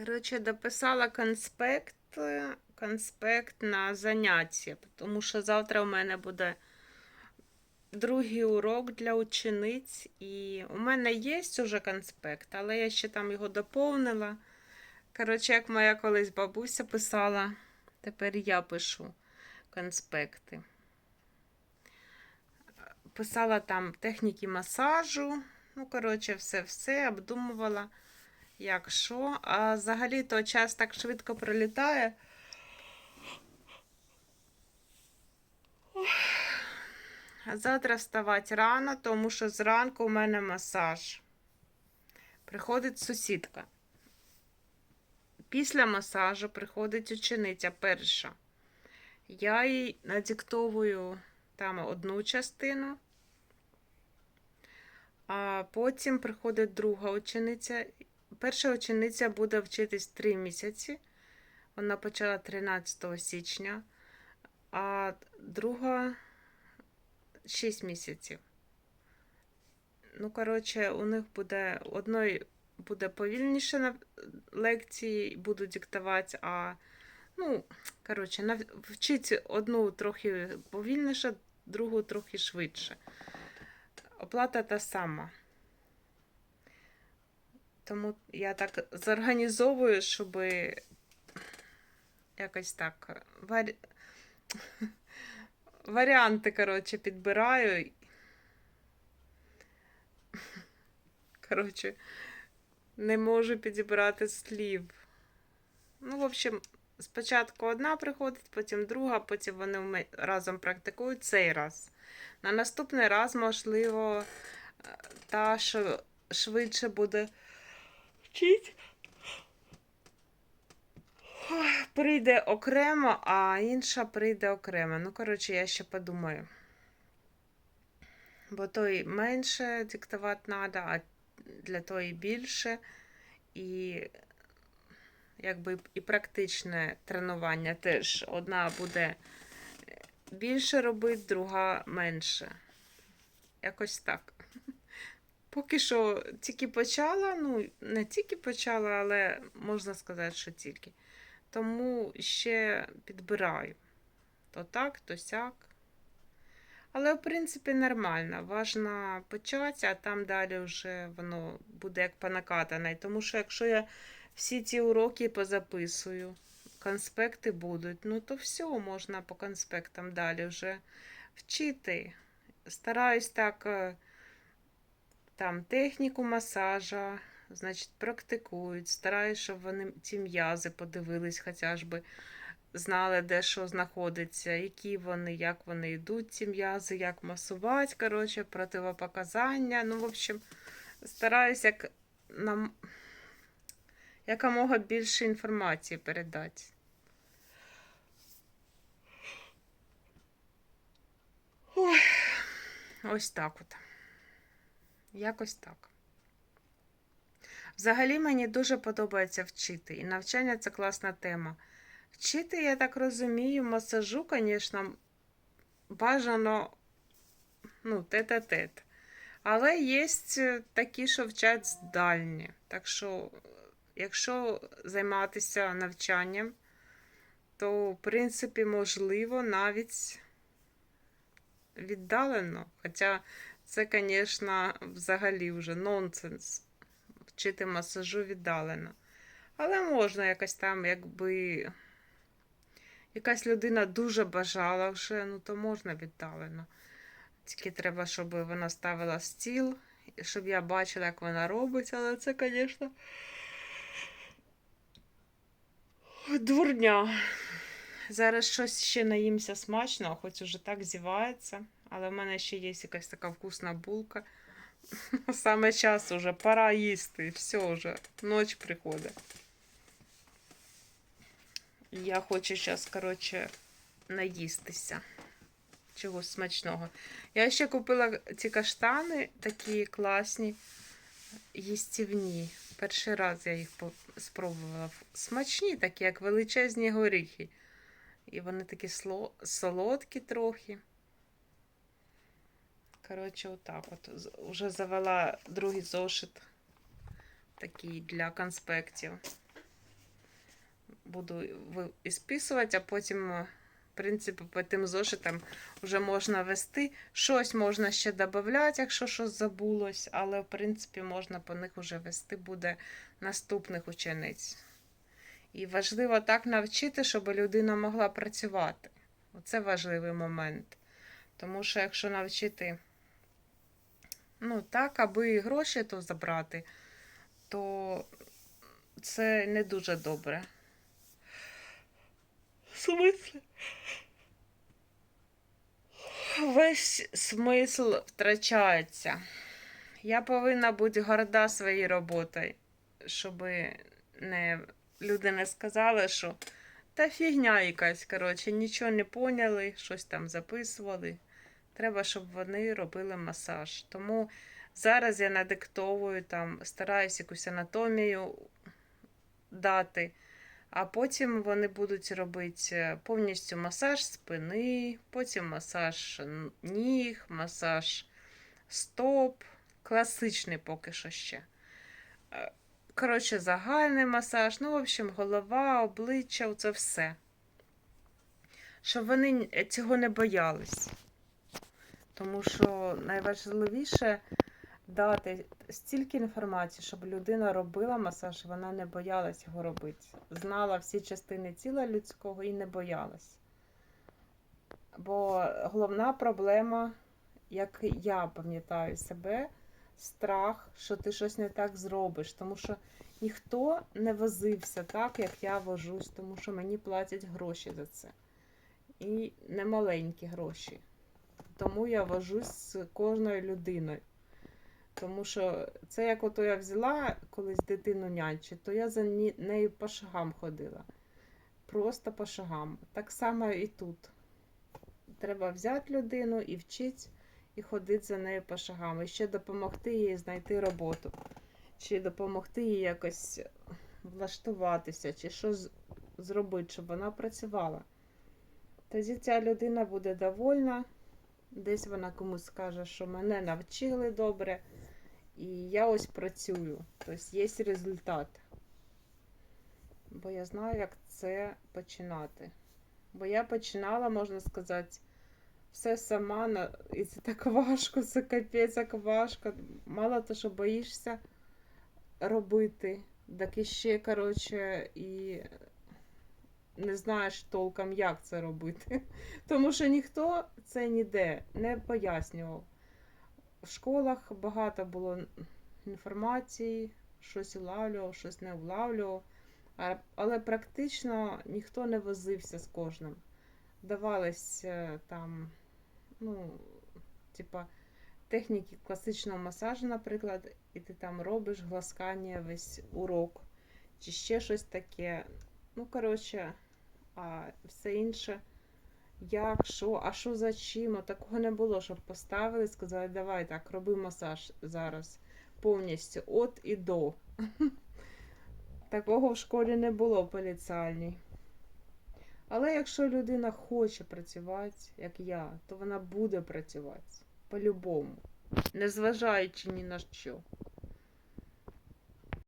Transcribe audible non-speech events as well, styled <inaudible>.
Коротше, дописала конспект, е, конспект на заняття, тому що завтра у мене буде другий урок для учениць. І у мене є вже конспект, але я ще там його доповнила. Коротше, як моя колись бабуся писала, тепер я пишу конспекти. Писала там техніки масажу. Ну, коротше, все-все обдумувала як що. А взагалі то час так швидко пролітає. Завтра вставати рано, тому що зранку у мене масаж. Приходить сусідка. Після масажу приходить учениця перша. Я їй надиктовую там одну частину. А потім приходить друга учениця. Перша учениця буде вчитись 3 місяці. Вона почала 13 січня, а друга 6 місяців. Ну, коротше, у них буде одної буде повільніше на лекції, буду диктувати, а ну, коротше, вчить одну трохи повільніше, другу трохи швидше. Оплата та сама. Тому я так зорганізовую, щоб якось так варі... <laughs> варіанти, коротше, підбираю. Коротше, не можу підібрати слів. Ну, в общем, спочатку одна приходить, потім друга, потім вони разом практикують цей раз. На наступний раз, можливо, е, та, що швидше буде вчить. Прийде окремо, а інша прийде окремо. Ну, коротше, я ще подумаю. Бо той менше диктувати треба, а для тої більше. І якби і практичне тренування теж. Одна буде більше робити, друга менше. Якось так. Поки що тільки почала, ну, не тільки почала, але можна сказати, що тільки. Тому ще підбираю. То так, то сяк. Але, в принципі, нормально. Важно почати, а там далі вже воно буде як по накатаній. Тому що якщо я всі ці уроки позаписую, конспекти будуть, ну то все, можна по конспектам далі вже вчити. Стараюсь так е, там техніку масажа, значить, практикують. Стараюсь, щоб вони ці м'язи подивились, хоча ж би знали, де що знаходиться, які вони, як вони йдуть, ці м'язи, як масувати, коротше, противопоказання. Ну, в общем, стараюсь як нам якомога більше інформації передати. Ой, ось так от. Якось так. Взагалі мені дуже подобається вчити, і навчання це класна тема. Вчити, я так розумію, масажу, звісно, бажано ну, тет-а-тет. Але є такі, що вчать здальні. Так що, якщо займатися навчанням, то, в принципі, можливо, навіть віддалено. Хоча це, звісно, взагалі вже нонсенс вчити масажу віддалено. Але можна якось там, якби якась людина дуже бажала вже, ну то можна віддалено. Тільки треба, щоб вона ставила стіл, щоб я бачила, як вона робить, але це, звісно, дурня. Зараз щось ще наїмся смачно, хоч уже так зівається, але в мене ще є якась така вкусна булка. <laughs> Саме час уже, пора їсти, все вже, ніч приходить. Я хочу зараз, коротше, наїстися. Чогось смачного. Я ще купила ці каштани, такі класні, їстівні. Перший раз я їх спробувала. Смачні, такі, як величезні горіхи. І вони такі солодкі трохи. Коротше, отак от. Уже завела другий зошит такий для конспектів. буду ви- ісписувати, а потім, е, в принципі, по тим зошитам вже можна вести. Щось можна ще додати, якщо щось забулось, але в принципі можна по них вже вести буде наступних учениць. І важливо так навчити, щоб людина могла працювати. Оце важливий момент. Тому що якщо навчити ну, так, аби гроші то забрати, то це не дуже добре. В смислі? Весь смисл втрачається. Я повинна бути горда своєю роботою, щоб не, люди не сказали, що та фігня якась, коротше, нічого не поняли, щось там записували. Треба, щоб вони робили масаж. Тому зараз я надиктовую, там, стараюсь якусь анатомію дати, а потім вони будуть робити е, повністю масаж спини, потім масаж ніг, масаж стоп, класичний поки що ще. Е, Коротше, загальний масаж, ну, в общем, голова, обличчя, це все. Щоб вони цього не боялись. Тому що найважливіше дати стільки інформації, щоб людина робила масаж, вона не боялась його робити. Знала всі частини тіла людського і не боялась. Бо головна проблема, як я пам'ятаю себе, страх, що ти щось не так зробиш. Тому що ніхто не возився так, як я вожусь, тому що мені платять гроші за це. І немаленькі гроші. Тому я вожусь з кожною людиною. Тому що це як ото я взяла колись дитину нянчить, то я за нею по шагам ходила. Просто по шагам. Так само і тут. Треба взяти людину і вчити, і ходити за нею по шагам. І ще допомогти їй знайти роботу. Чи допомогти їй якось влаштуватися, чи що зробити, щоб вона працювала. Тоді ця людина буде довольна. Десь вона комусь скаже, що мене навчили добре, і я ось працюю. Тобто є результат. Бо я знаю, як це починати. Бо я починала, можна сказати, все сама, і це так важко, це капець як важко. Мало того, що боїшся робити, так і ще, коротше, і не знаєш толком, як це робити. <laughs> Тому що ніхто це ніде не пояснював. В школах багато було інформації, щось улавлював, щось не влавлював. А- Але практично ніхто не возився з кожним. Давались е, там, ну, типа, техніки класичного масажу, наприклад, і ти там робиш гласкання весь урок, чи ще щось таке. Ну, коротше, а все інше. Як, що, а що за чим? Такого не було, щоб поставили сказали, давай так, роби масаж зараз повністю от і до. <laughs> Такого в школі не було поліціальній. Але якщо людина хоче працювати, як я, то вона буде працювати по-любому, незважаючи ні на що.